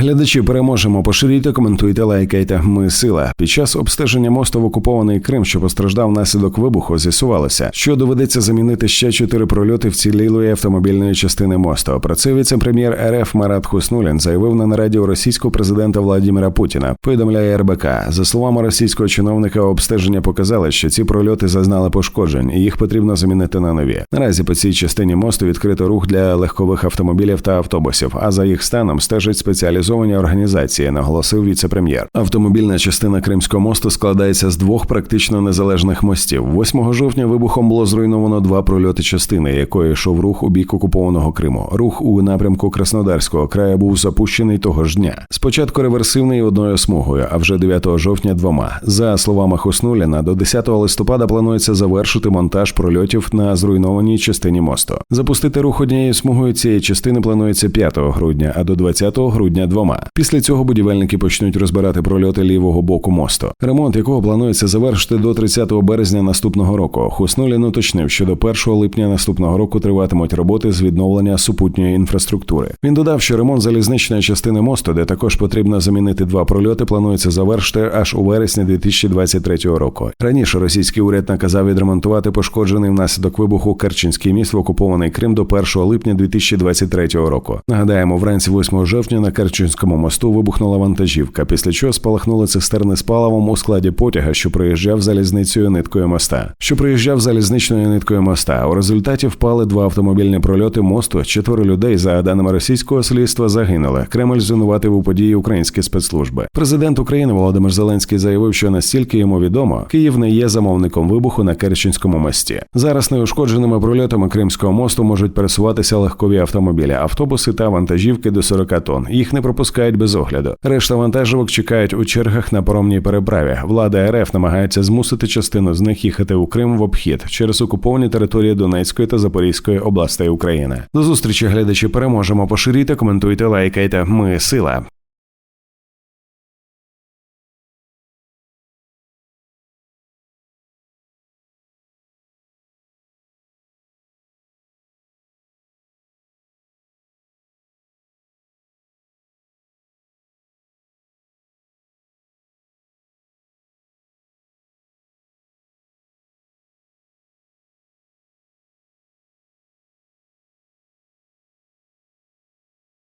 Глядачі переможемо. Поширюйте, коментуйте, лайкайте. Ми сила. Під час обстеження мосту в окупований Крим, що постраждав внаслідок вибуху, з'ясувалося, що доведеться замінити ще чотири прольоти вцілілої автомобільної частини мосту. Про це віце-прем'єр РФ Марат Хуснулін заявив на нараді російського президента Владіміра Путіна. Повідомляє РБК. За словами російського чиновника, обстеження показали, що ці прольоти зазнали пошкоджень, і їх потрібно замінити на нові. Наразі по цій частині мосту відкрито рух для легкових автомобілів та автобусів. А за їх станом стежать спеціалізовані організації, наголосив віце-прем'єр. Автомобільна частина Кримського мосту складається з двох практично незалежних мостів. 8 жовтня вибухом було зруйновано два прольоти частини, якої йшов рух у бік окупованого Криму. Рух у напрямку Краснодарського краю був запущений того ж дня. Спочатку реверсивний одною смугою, а вже 9 жовтня двома. За словами Хуснуліна, до 10 листопада планується завершити монтаж прольотів на зруйнованій частині мосту. Запустити рух однією смугою цієї частини планується 5 грудня, а до 20 грудня двома. Після цього будівельники почнуть розбирати прольоти лівого боку мосту, ремонт якого планується завершити до 30 березня наступного року. Хуснулін уточнив, що до 1 липня наступного року триватимуть роботи з відновлення супутньої інфраструктури. Він додав, що ремонт залізничної частини мосту, де також потрібно замінити два прольоти, планується завершити аж у вересні 2023 року. Раніше російський уряд наказав відремонтувати пошкоджений внаслідок вибуху Керченський міст в окупований Крим до 1 липня 2023 року. Нагадаємо, вранці 8 жовтня на Керченському мосту вибухнула вантажівка, після чого спалахнули цистерни з паливом у складі потяга, що проїжджав залізницею ниткою моста. Що проїжджав залізничною ниткою моста. У результаті впали два автомобільні прольоти мосту. Четверо людей, за даними російського слідства, загинули. Кремль звинуватив у події українські спецслужби. Президент України Володимир Зеленський заявив, що настільки йому відомо, Київ не є замовником вибуху на Керченському мості. Зараз неушкодженими прольотами Кримського мосту можуть пересуватися легкові автомобілі, автобуси та вантажівки до 40 тонн. Їх не пропускають без огляду. Решта вантажівок чекають у чергах на паромній переправі. Влада РФ намагається змусити частину з них їхати у Крим в обхід через окуповані території Донецької та Запорізької областей України. До зустрічі глядачі переможемо. Поширюйте, коментуйте, лайкайте. Ми сила.